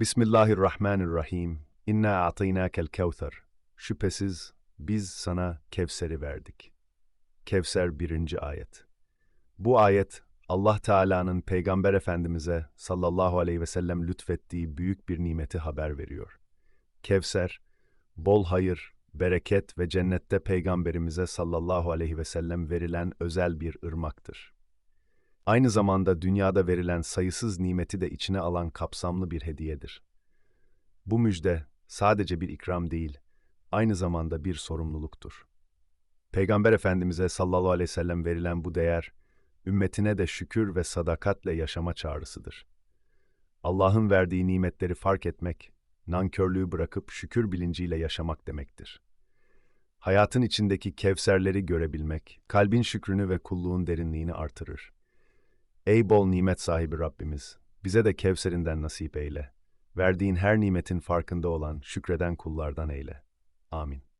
Bismillahirrahmanirrahim. İnna a'taynakel kevser. Şüphesiz biz sana Kevser'i verdik. Kevser 1. ayet. Bu ayet Allah Teala'nın Peygamber Efendimize sallallahu aleyhi ve sellem lütfettiği büyük bir nimeti haber veriyor. Kevser, bol hayır, bereket ve cennette Peygamberimize sallallahu aleyhi ve sellem verilen özel bir ırmaktır. Aynı zamanda dünyada verilen sayısız nimeti de içine alan kapsamlı bir hediyedir. Bu müjde sadece bir ikram değil, aynı zamanda bir sorumluluktur. Peygamber Efendimiz'e sallallahu aleyhi ve sellem verilen bu değer, ümmetine de şükür ve sadakatle yaşama çağrısıdır. Allah'ın verdiği nimetleri fark etmek, nankörlüğü bırakıp şükür bilinciyle yaşamak demektir. Hayatın içindeki kevserleri görebilmek, kalbin şükrünü ve kulluğun derinliğini artırır. Ey bol nimet sahibi Rabbimiz, bize de kevserinden nasip eyle. Verdiğin her nimetin farkında olan, şükreden kullardan eyle. Amin.